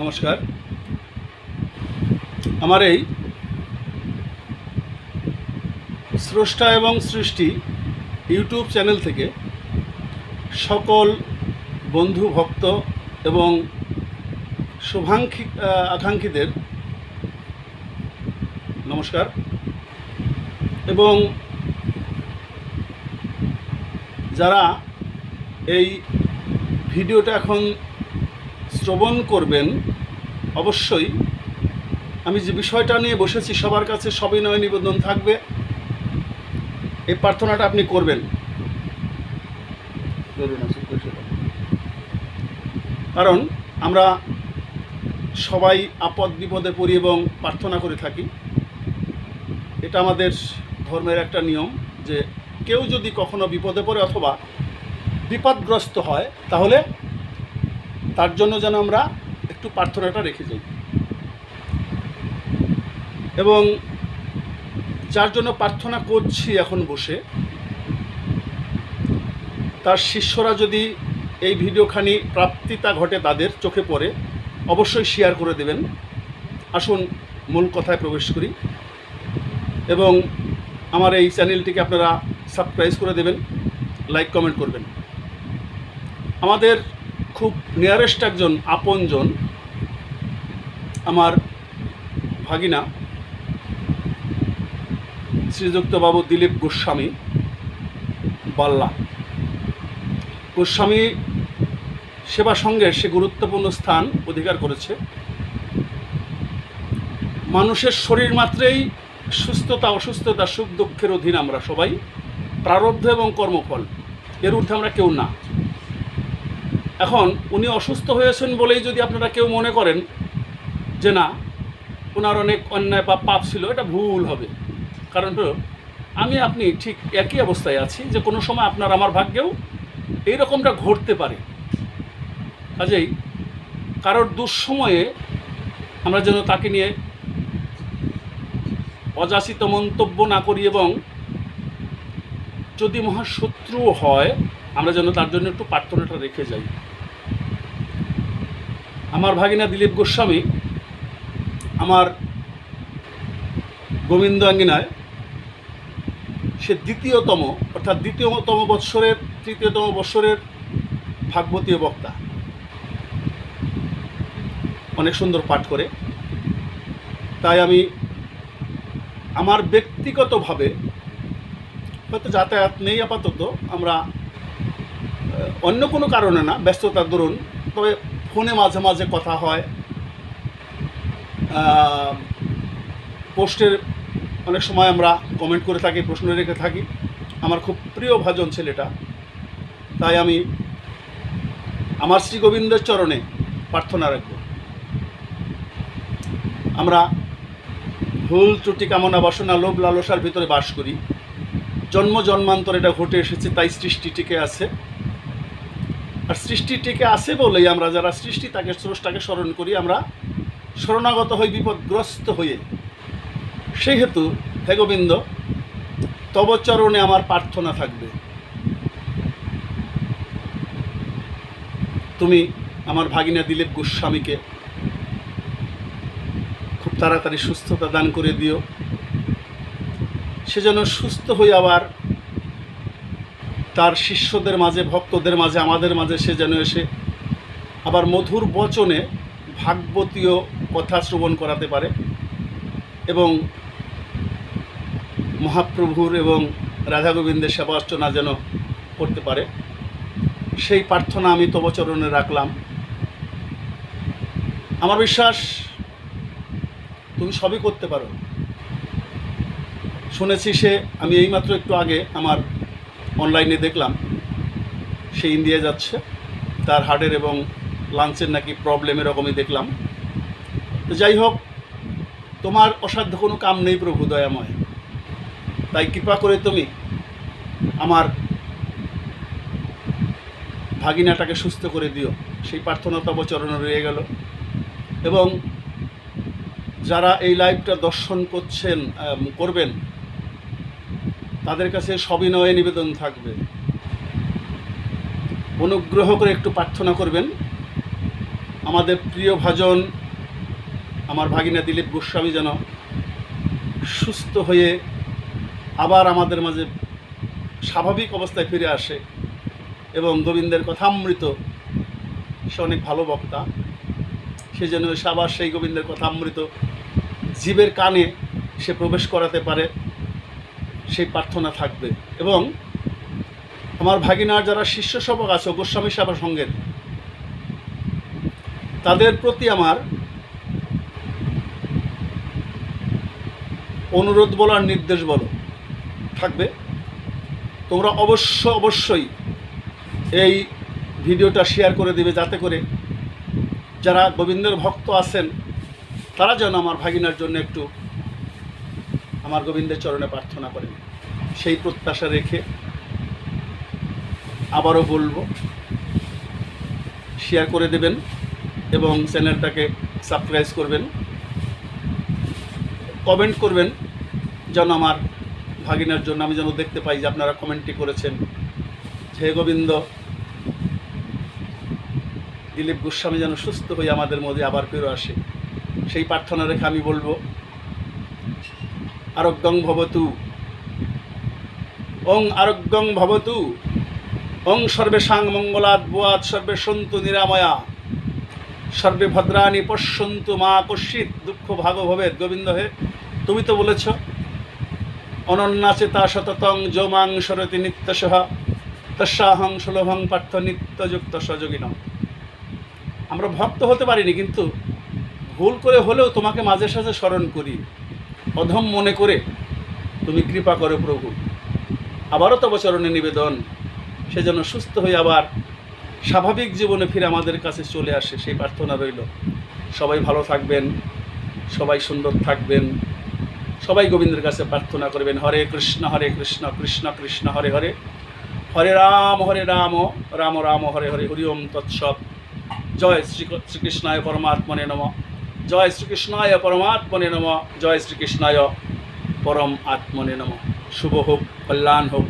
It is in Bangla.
নমস্কার। আমার এই স্রষ্টা এবং সৃষ্টি ইউটিউব চ্যানেল থেকে সকল বন্ধু, ভক্ত এবং শুভাঙ্ক্ষী আকাঙ্ক্ষীদের নমস্কার এবং যারা এই ভিডিওটা এখন শ্রবণ করবেন অবশ্যই আমি যে বিষয়টা নিয়ে বসেছি সবার কাছে সবিনয় নিবেদন থাকবে, এই প্রার্থনাটা আপনি করবেন। কারণ আমরা সবাই আপদ বিপদে পড়ি এবং প্রার্থনা করে থাকি। এটা আমাদের ধর্মের একটা নিয়ম যে কেউ যদি কখনো বিপদে পড়ে অথবা বিপদগ্রস্ত হয়, তাহলে তার জন্য যেন আমরা একটু প্রার্থনাটা রেখে যাই। এবং যার জন্য প্রার্থনা করছি এখন বসে, তার শিষ্যরা যদি এই ভিডিওখানি প্রাপ্তিতা ঘটে তাদের চোখে পড়ে, অবশ্যই শেয়ার করে দেবেন। আসুন, মূল কথায় প্রবেশ করি। এবং আমার এই চ্যানেলটিকে আপনারা সাবস্ক্রাইব করে দেবেন লাইক কমেন্ট করবেন। আমাদের খুব নিয়ারেস্ট একজন আপনজন আমার ভাগিনা শ্রীযুক্ত বাবু দিলীপ গোস্বামী বাল্লা। গোস্বামী সেবা সঙ্গের সে গুরুত্বপূর্ণ স্থান অধিকার করেছে। মানুষের শরীর মাত্রেই সুস্থতা, অসুস্থতা, সুখ, দুঃখের অধীন আমরা সবাই, প্রারব্ধ এবং কর্মফল। এর ঊর্ধ্বে আমরা কেউ না। এখন উনি অসুস্থ হয়েছেন বলেই যদি আপনারা কেউ মনে করেন যে না, ওনার অনেক অন্যায় বা পাপ ছিল, এটা ভুল হবে। কারণ আমি আপনি ঠিক একই অবস্থায় আছি যে কোনো সময় আপনার আমার ভাগ্যেও এই রকমটা ঘটতে পারে। কাজেই কারোর দুঃসময়ে আমরা যেন তাকে নিয়ে অযাচিত মন্তব্য না করি এবং যদি মহাশত্রু হয়, আমরা যেন তার জন্য একটু প্রার্থনাটা রেখে যাই। আমার ভাগিনা দিলীপ গোস্বামী আমার গোবিন্দ আঙ্গিনায় সে দ্বিতীয়তম, অর্থাৎ দ্বিতীয়তম বৎসরের, তৃতীয়তম বৎসরের ভাগবতীয় বক্তা। অনেক সুন্দর পাঠ করে। তাই আমি আমার ব্যক্তিগতভাবে হয়তো যাতায়াত নেই আপাতত, আমরা অন্য কোনো কারণে না, ব্যস্ততার দরুন, তবে ফোনে মাঝে মাঝে কথা হয়। পোস্টের অনেক সময় আমরা কমেন্ট করে থাকি, প্রশ্ন রেখে থাকি। আমার খুব প্রিয় ভাজন ছেলেটা। তাই আমি আমার শ্রী গোবিন্দের চরণে প্রার্থনা রাখব। আমরা ভুল, ত্রুটি, কামনা, বাসনা, লোভ, লালসার ভিতরে বাস করি। জন্ম, জন্মান্তর এটা ঘটে এসেছে, তাই সৃষ্টি টিকে আছে। আর সৃষ্টি টিকে আছে বলেই আমরা, যারা সৃষ্টি, তাকে স্রষ্টাকে স্মরণ করি, আমরা শরণাগত হই বিপদগ্রস্ত হয়ে সেই হেতু হে গোবিন্দ, তব চরণে আমার প্রার্থনা থাকবে। তুমি আমার ভাগিনা দিলীপ গোস্বামীকে খুব তাড়াতাড়ি সুস্থতা দান করে দিও। সে যেন সুস্থ হয়ে আবার তার শিষ্যদের মাঝে, ভক্তদের মাঝে, আমাদের মাঝে সে যেন এসে আবার মধুর বচনে ভাগবতীয় কথা শ্রবণ করাতে পারে এবং মহাপ্রভুর এবং রাধা গোবিন্দের সেবা অর্চনা যেন করতে পারে। সেই প্রার্থনা আমি তবচরণে রাখলাম। আমার বিশ্বাস, তুমি সবই করতে পারো। শুনেছি সে, আমি এইমাত্র একটু আগে আমার অনলাইনে দেখলাম, সে ইন্ডিয়া যাচ্ছে। তার হার্টের এবং লাঞ্চের নাকি প্রবলেম এরকমই দেখলাম। তো যাই হোক, তোমার অসাধ্য কোনো কাম নেই প্রভু দয়াময়। তাই কৃপা করে তুমি আমার ভাগিনাটাকে সুস্থ করে দিও। সেই প্রার্থনা তব চরণে রয়ে গেল। এবং যারা এই লাইভটা দর্শন করছেন করবেন, তাদের কাছে সবিনয়ে নিবেদন থাকবে। অনুগ্রহ করে একটু প্রার্থনা করবেন। আমাদের প্রিয় ভাজন আমার ভাগিনা দিলীপ গোস্বামী যেন সুস্থ হয়ে আবার আমাদের মাঝে স্বাভাবিক অবস্থায় ফিরে আসে এবং গোবিন্দের কথামৃত, সে অনেক ভালো বক্তা। সে যেন আবার সেই গোবিন্দের কথামৃত জীবের কানে সে প্রবেশ করাতে পারে, সেই প্রার্থনা থাকবে। এবং আমার ভাগিনার যারা শিষ্য সবক আছে গোস্বামী সেবা সঙ্গের তাদের প্রতি আমার অনুরোধ বলো আর নির্দেশ বলো। থাকবে। তোমরা অবশ্য অবশ্যই এই ভিডিওটা শেয়ার করে দিবে যাতে করে যারা গোবিন্দের ভক্ত আছেন, তারা যেন আমার ভাগিনার জন্য একটু আমার গোবিন্দের চরণে প্রার্থনা করেন। সেই প্রত্যাশা রেখে আবারও বলব শেয়ার করে দেবেন এবং চ্যানেলটাকে সাবস্ক্রাইব করবেন। কমেন্ট করবেন যেন আমার ভাগিনার জন্য আমি যেন দেখতে পাই যে আপনারা কমেন্টটি করেছেন। হে গোবিন্দ, দিলীপ গোস্বামী যেন সুস্থ হয়ে আমাদের মধ্যে আবার ফিরে আসে। সেই প্রার্থনা রেখে আমি বলব, আরোগ্যং ভবতু, ওং আরোগ্যং ভবতু, ওং সর্বেশাং মঙ্গলাদ বোয়াত সর্বে সন্তু নিরাময়া। সর্বে ভদ্রাণী পশ্যন্তু মা কশ্চিত দুঃখ ভাগ ভবেদ গোবিন্দ হে। তুমি তো বলেছ অনন্যাচেতা শততং যৌমাং সরতি নিত্যসহ, তস্যাহং সুলভং পার্থ নিত্যযুক্ত সযোগিন আমরা ভক্ত হতে পারিনি, কিন্তু ভুল করে হলেও তোমাকে মাঝে সাঝে স্মরণ করি। অধম মনে করে তুমি কৃপা করো প্রভু। আবারও তব চরণে নিবেদন, সে যেন সুস্থ হয়ে আবার স্বাভাবিক জীবনে ফিরে আমাদের কাছে চলে আসে, সেই প্রার্থনা রইল। সবাই ভালো থাকবেন, সবাই সুন্দর থাকবেন, সবাই গোবিন্দের কাছে প্রার্থনা করবেন, হরে কৃষ্ণ হরে কৃষ্ণ কৃষ্ণ কৃষ্ণ, হরে হরে। হরে রাম হরে রাম রাম রাম, হরে হরে হরি ওম তৎসব জয় শ্রী শ্রীকৃষ্ণায় পরমাত্মনে নম। জয় শ্রীকৃষ্ণায় পরমাত্মনে নম। জয় শ্রীকৃষ্ণায় পরম আত্মনে নম। শুভ হোক, কল্যাণ হোক।